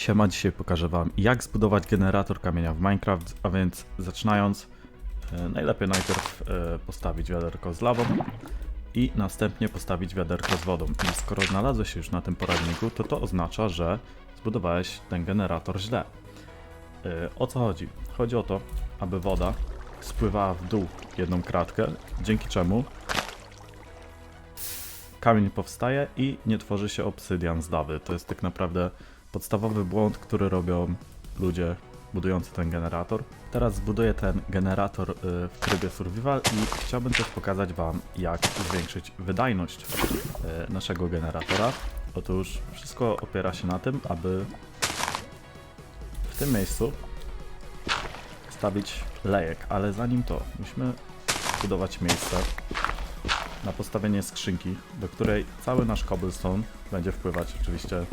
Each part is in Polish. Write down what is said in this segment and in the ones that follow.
Siema, dzisiaj pokażę Wam jak zbudować generator kamienia w Minecraft, a więc zaczynając e, najlepiej najpierw e, postawić wiaderko z lawą i następnie postawić wiaderko z wodą. I skoro znalazłeś się już na tym poradniku, to to oznacza, że zbudowałeś ten generator źle. E, O co chodzi? Chodzi o to, aby woda spływała w dół jedną kratkę, dzięki czemu kamień powstaje i nie tworzy się obsydian z lawy. To jest tak naprawdę podstawowy błąd, który robią ludzie budujący ten generator. Teraz zbuduję ten generator y, w trybie survival i chciałbym też pokazać Wam, jak zwiększyć wydajność y, naszego generatora. Otóż wszystko opiera się na tym, aby w tym miejscu stawić lejek, ale zanim to musimy budować miejsce na postawienie skrzynki, do której cały nasz cobblestone będzie wpływać oczywiście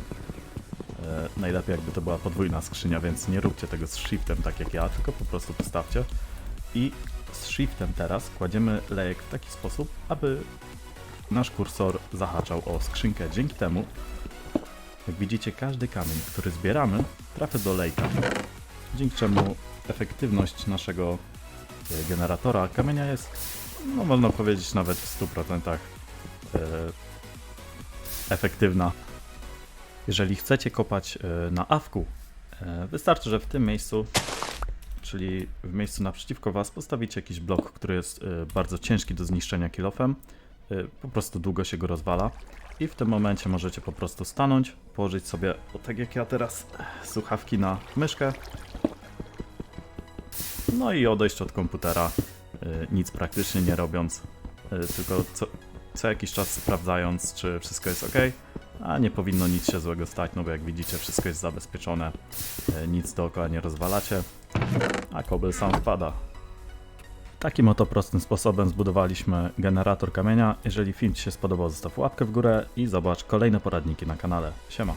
najlepiej jakby to była podwójna skrzynia, więc nie róbcie tego z shiftem tak jak ja, tylko po prostu postawcie i z shiftem teraz kładziemy lejek w taki sposób, aby nasz kursor zahaczał o skrzynkę. Dzięki temu, jak widzicie, każdy kamień, który zbieramy, trafia do lejka, dzięki czemu efektywność naszego e, generatora kamienia jest no można powiedzieć nawet w 100% e, efektywna. Jeżeli chcecie kopać e, na awku, e, wystarczy, że w tym miejscu, czyli w miejscu naprzeciwko Was, postawicie jakiś blok, który jest e, bardzo ciężki do zniszczenia kilofem. Po prostu długo się go rozwala. I w tym momencie możecie po prostu stanąć, położyć sobie, o tak jak ja teraz, słuchawki na myszkę. No i odejść od komputera nic praktycznie nie robiąc, tylko co, co jakiś czas sprawdzając, czy wszystko jest ok, a nie powinno nic się złego stać, no bo jak widzicie, wszystko jest zabezpieczone, y, nic dookoła nie rozwalacie, a kobel sam wpada. Takim oto prostym sposobem zbudowaliśmy generator kamienia. Jeżeli film Ci się spodobał, zostaw łapkę w górę i zobacz kolejne poradniki na kanale. Siema.